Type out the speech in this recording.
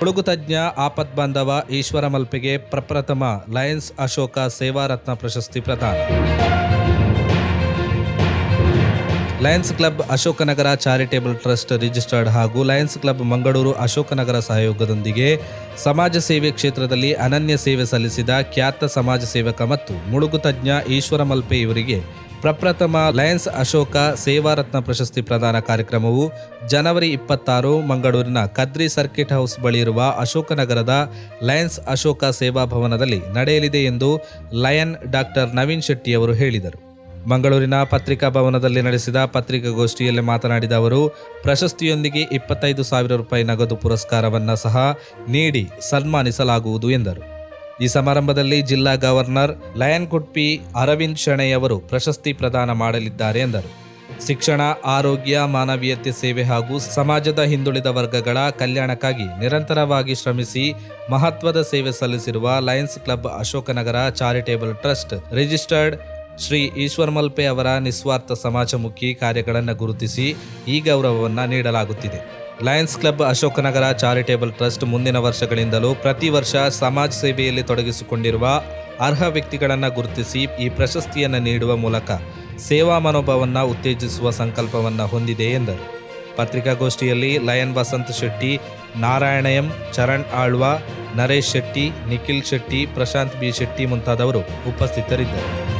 ಹುಡುಗು ತಜ್ಞ ಆಪತ್ ಬಾಂಧವ ಈಶ್ವರ ಮಲ್ಪೆಗೆ ಪ್ರಪ್ರಥಮ ಲಯನ್ಸ್ ಅಶೋಕ ಸೇವಾರತ್ನ ಪ್ರಶಸ್ತಿ ಪ್ರದಾನ. Lions club Ashoknagar charitable trust registered ಹಾಗೂ ಲಯನ್ಸ್ ಕ್ಲಬ್ ಮಂಗಳೂರು ಅಶೋಕನಗರ ಸಹಯೋಗದೊಂದಿಗೆ ಸಮಾಜ ಸೇವೆ ಕ್ಷೇತ್ರದಲ್ಲಿ ಅನನ್ಯ ಸೇವೆ ಸಲ್ಲಿಸಿದ ಖ್ಯಾತ ಸಮಾಜ ಸೇವಕ ಮತ್ತು ಮುಳುಗು ತಜ್ಞ ಈಶ್ವರ ಮಲ್ಪೆ ಇವರಿಗೆ ಪ್ರಪ್ರಥಮ ಲಯನ್ಸ್ ಅಶೋಕ ಸೇವಾರತ್ನ ಪ್ರಶಸ್ತಿ ಪ್ರದಾನ ಕಾರ್ಯಕ್ರಮವು ಜನವರಿ ಇಪ್ಪತ್ತಾರು ಮಂಗಳೂರಿನ ಕದ್ರಿ ಸರ್ಕಿಟ್ ಹೌಸ್ ಬಳಿ ಇರುವ ಅಶೋಕನಗರದ ಲಯನ್ಸ್ ಅಶೋಕ ಸೇವಾ ಭವನದಲ್ಲಿ ನಡೆಯಲಿದೆ ಎಂದು ಲಯನ್ ಡಾಕ್ಟರ್ ನವೀನ್ ಶೆಟ್ಟಿ ಅವರು ಹೇಳಿದರು. ಮಂಗಳೂರಿನ ಪತ್ರಿಕಾ ಭವನದಲ್ಲಿ ನಡೆಸಿದ ಪತ್ರಿಕಾಗೋಷ್ಠಿಯಲ್ಲಿ ಮಾತನಾಡಿದ ಅವರು, ಪ್ರಶಸ್ತಿಯೊಂದಿಗೆ ಇಪ್ಪತ್ತೈದು ಸಾವಿರ ರೂಪಾಯಿ ನಗದು ಪುರಸ್ಕಾರವನ್ನು ಸಹ ನೀಡಿ ಸನ್ಮಾನಿಸಲಾಗುವುದು ಎಂದರು. ಈ ಸಮಾರಂಭದಲ್ಲಿ ಜಿಲ್ಲಾ ಗವರ್ನರ್ ಲಯನ್ ಕುಟ್ಪಿ ಅರವಿಂದ್ ಶೆಣೆಯವರು ಪ್ರಶಸ್ತಿ ಪ್ರದಾನ ಮಾಡಲಿದ್ದಾರೆ ಎಂದರು. ಶಿಕ್ಷಣ, ಆರೋಗ್ಯ, ಮಾನವೀಯತೆ ಸೇವೆ ಹಾಗೂ ಸಮಾಜದ ಹಿಂದುಳಿದ ವರ್ಗಗಳ ಕಲ್ಯಾಣಕ್ಕಾಗಿ ನಿರಂತರವಾಗಿ ಶ್ರಮಿಸಿ ಮಹತ್ವದ ಸೇವೆ ಸಲ್ಲಿಸಿರುವ lions club Ashoknagar charitable trust registered Shri Ishwar Malpe ಅವರ ನಿಸ್ವಾರ್ಥ ಸಮಾಜಮುಖಿ ಕಾರ್ಯಗಳನ್ನು ಗುರುತಿಸಿ ಈ ಗೌರವವನ್ನು ನೀಡಲಾಗುತ್ತಿದೆ. Lions club Ashoknagar charitable trust ಮುಂದಿನ ವರ್ಷಗಳಿಂದಲೂ ಪ್ರತಿ ವರ್ಷ ಸಮಾಜ ಸೇವೆಯಲ್ಲಿ ತೊಡಗಿಸಿಕೊಂಡಿರುವ ಅರ್ಹ ವ್ಯಕ್ತಿಗಳನ್ನು ಗುರುತಿಸಿ ಈ ಪ್ರಶಸ್ತಿಯನ್ನು ನೀಡುವ ಮೂಲಕ ಸೇವಾ ಮನೋಭಾವವನ್ನು ಉತ್ತೇಜಿಸುವ ಸಂಕಲ್ಪವನ್ನು ಹೊಂದಿದೆ ಎಂದರು. ಪತ್ರಿಕಾಗೋಷ್ಠಿಯಲ್ಲಿ lion Vasant Shetty, Narayana M, Charan Alva, Naresh Shetty, Nikhil Shetty, Prashanth B Shetty ಮುಂತಾದವರು ಉಪಸ್ಥಿತರಿದ್ದರು.